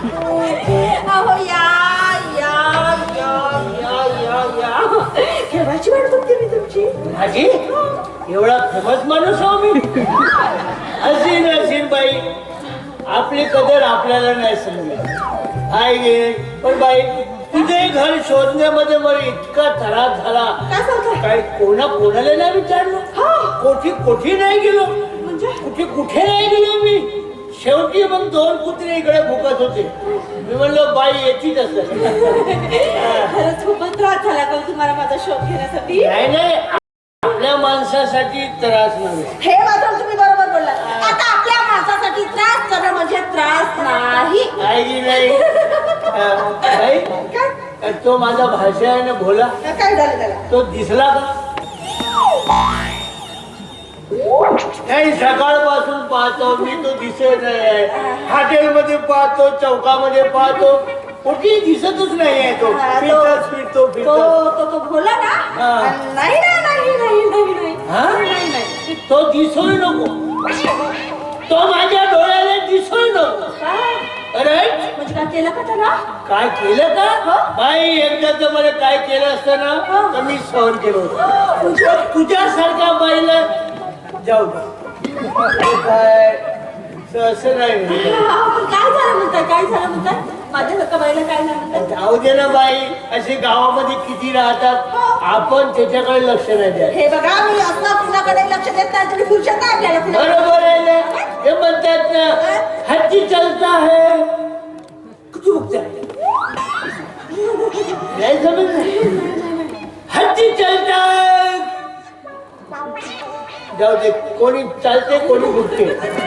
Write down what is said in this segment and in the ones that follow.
अहो या या या या या या. केव्हाची वाट बघते मी तुमची? एवढा फेमस माणूस आहो मी. असीन असीन बाई आपली कदर आपल्याला नाही समजली आहे गे पण बाई तुझे घर शोधण्यामध्ये मला इतका त्रास झाला. काय सांगताय? काय कोणा कोणाला नाही विचारलं? कोठी कोठी नाही गेलो. म्हणजे? कुठे कुठे नाही गेलो मी? शेवटी मग दोन कुत्रे इकडे भुकत होते. मी म्हणलो बाई येतीच असत खरंच खूपच त्रास झाला का तुम्हाला माझा शोध घेण्यासाठी. नाही नाही. आपल्या माणसासाठी त्रास नव्हे. हे मात्र तुम्ही बरोबर बोललात. आता आपल्या माणसासाठी त्रास करणं म्हणजे त्रास नाही. आहे की नाही बाई, काय तो माझा भाषा आहे ना भोला काय झालं त्याला? तो दिसला का? नाही सकाळपासून पाहतो मी तो दिसत नाही हॉटेलमध्ये पाहतो चौकामध्ये पाहतो. कुठे दिसतच नाही आहे तो. हा, तो- फिरतोच फिरतो तो फिरतो. तो तो भोला ना. हा. नाही ना नाही नाही नाही नाही. हा? नाही नाही तो दिसोय नको. तो माझ्या डोळ्याला का? राईट म्हणजे काय केलं का त्याला? काय केलं हो. का बाई एकदा तर मला काय केलं असतं हो. ना तर मी सहन केलं होतं. पण तुझ्यासारख्या बाईला जाऊ दे. हे काय? असं नाही. हा, काय झालं म्हणताय? काय झालं म्हणताय? माझ्यासारखं बाईला काय जाऊ दे ना बाई असे गावामध्ये किती राहतात आपण त्याच्याकडे लक्ष नाही द्या हे बघा मी असं कुणाकडे लक्ष देत नाही तुम्ही नाही आपल्याला? बरोबर. हे ना चलता है। हत्ती चलता है। जाऊ दे कोणी चालते कोणी बुडते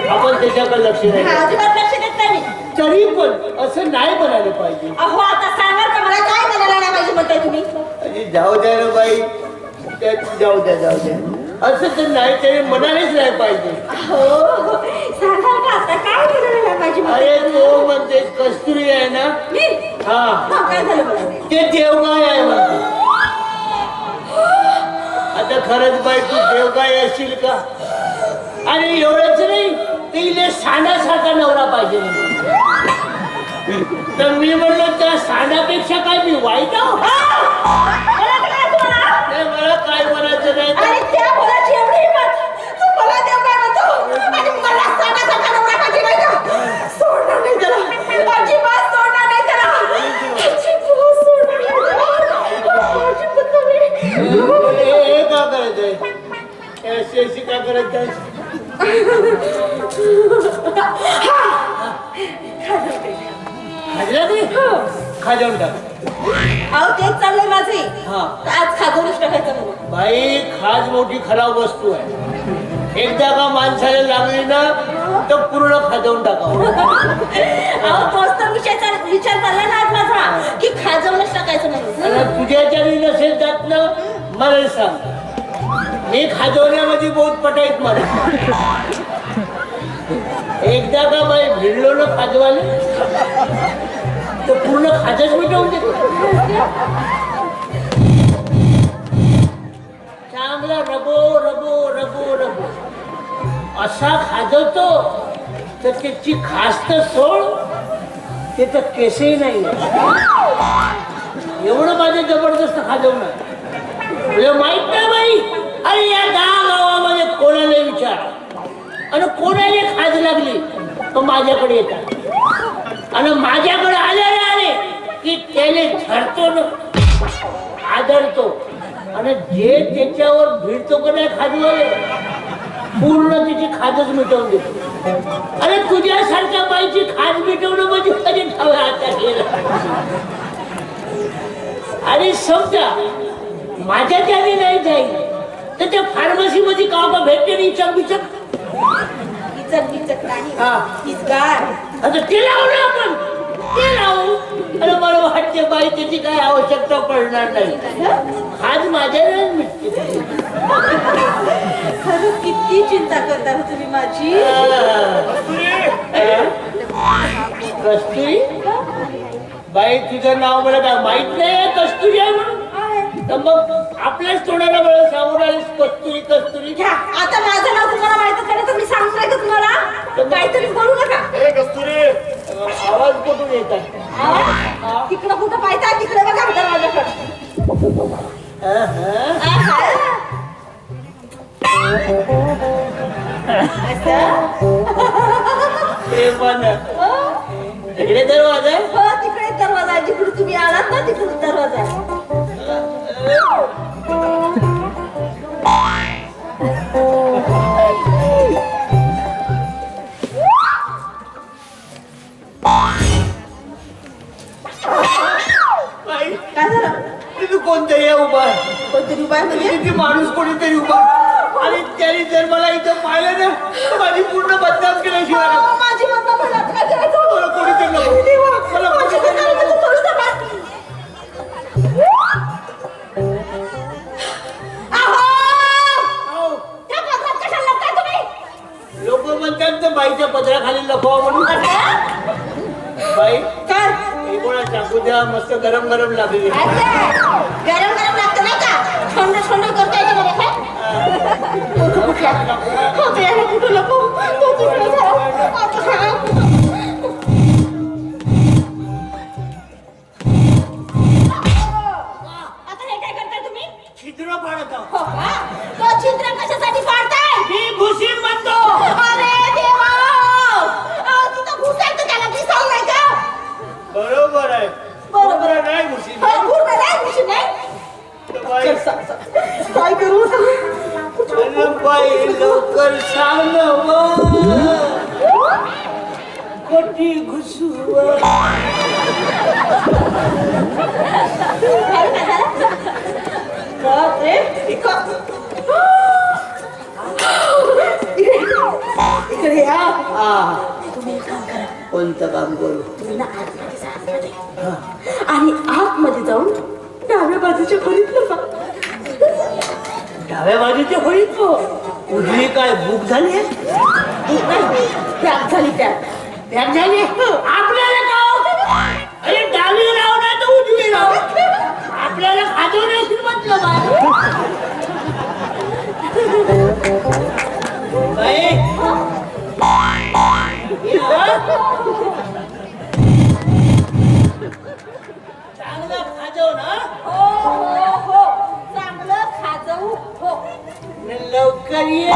आपण त्याच्याकडे लक्ष नाही. अजिबात लक्ष देत नाही. तरी पण असं नाही बनायला पाहिजे. अहो आता सांगा का मला काय म्हणायला नाही पाहिजे म्हणताय तुम्ही? अरे जाऊ द्या ना बाई. त्यात जाऊ द्या जाऊ द्या. असं तर नाही तरी म्हणालेच नाही पाहिजे. हो सांगा आता काय पाहिजे अरे तो म्हणते कस्तुरी आहे ना? मी? हा. हा, काय झालं ते देवगाय आहे म्हणते. आता खरंच बाई तू देवगाय असशील का? आणि एवढंच नाही ते इले साण्यासारखा नवरा पाहिजे म्हणे. तर मी म्हणलो त्या साण्यापेक्षा काय मी वाईट आहो? म्हणायचं काय तुम्हाला? नाही, मला काय म्हणायचं नाही त्या करायचंय अशी अशी का करायचं खाजला ते खाजवून टाक. अहो तेच चाललंय माझे. हा. आज खाजवूनच टाकायचं म्हणून. बाई खाज मोठी खराब वस्तू आहे. एकदा का माणसाला लागली ना तर पूर्ण खाजवून टाकावं. अहो तोच तर विषय चाल- विचार चालला ना आज माझा की खाजवूनच टाकायचं म्हणून. आणि तुझ्याच्याने नसेल जात ना मला सांग. मी खाजवण्यामध्ये बहुत पटाईत मला एकदा का बाई भिडलो ना खाजवाले तर पूर्ण खाजच मिटवून देतो. चांगला रबो रबो रबो रबो. असा खाजवतो तर त्याची खास तर सोड ते तर केसही नाही. एवढं माझं जबरदस्त खाजवणं. माहीत माहीत नाही बाई? अरे या दहा गावामध्ये कोणाला विचार. आणि कोणाला खाज लागली तो माझ्याकडे येतात. आणि माझ्याकडे आले आले की त्याने झडतो ना आदरतो. आणि जे त्याच्यावर भिडतो का नाही खाजवाले पूर्ण तिची खाजच मिटवून देतो. अरे तुझ्यासारख्या बाईची खाज मिटवणं म्हणजे कधी ठेवा आता गेलं समजा माझ्या त्याने नाही जाईल. तर त्या फार्मसी मध्ये का का भेटते नाही? चक बिचक. इचक बिचक नाही. हा. इचगार आता ते लावू ना आपण. ते लावू. अरे मला वाटते बाई त्याची काय आवश्यकता पडणार नाही. आज माझ्या नाही मिटते. खरं किती चिंता करता हो तुम्ही माझी. कस्तुरी? बाई तुझं नाव मला काय माहीत नाही कस्तुरी आहे म्हणून. तर मग आपल्याच तोंडाला वेळ सांगून आलीस कस्तुरी कस्तुरी. घ्या. आता माझं नाव तुम्हाला माहीत झालं तर मी सांगून का तुम्हाला काहीतरी करू नका. ए कस्तुरी. आवाज कुठून येत आहे? तिकडं कुठं पाहिजे तिकडे बघा आता माझ्याकडे. तिकडे हो? दरवाजा हो तिकडे दरवाजा जिकडून तुम्ही आलात ना तिकडे दरवाजा काय झालं तिथे कोणतरी आहे उभा आहे. कोणतरी उपाय म्हणजे तिथे माणूस कोणीतरी उभा. आणि त्याने जर मला इथं पाहिलं ना माझी पूर्ण बदनाम केल्याशिवाय लोक म्हणतात तर बाईच्या पदराखाली लपवा म्हणून बाई काय? हे कोणा टाकू द्या मस्त गरम गरम लागली गरम गरम लागतं नाही का? थंड थंड करता येतं मला कुठला कुठं लपवू? कोटी घुसू काय काय झालं? का ते? इकडं. या. आ तुम्ही एक काम करा कोणतं काम करू? तुम्ही ना आतमध्ये जा, आतमध्ये. आणि आतमध्ये जाऊन डाव्या बाजूच्या खोलीत लपा डाव्या बाजूची होळी उजवी काय बुक झाली आहे? नाही, त्याग झाली त्याग त्यात झाली आपल्याला अरे डावी राव नाही तर उजवी राव. आपल्याला खाजवण्याशी म्हटलं बाई. चांगलं खाजव ना हो हो हो. चांगलं खाजवू हो. लवकर ये.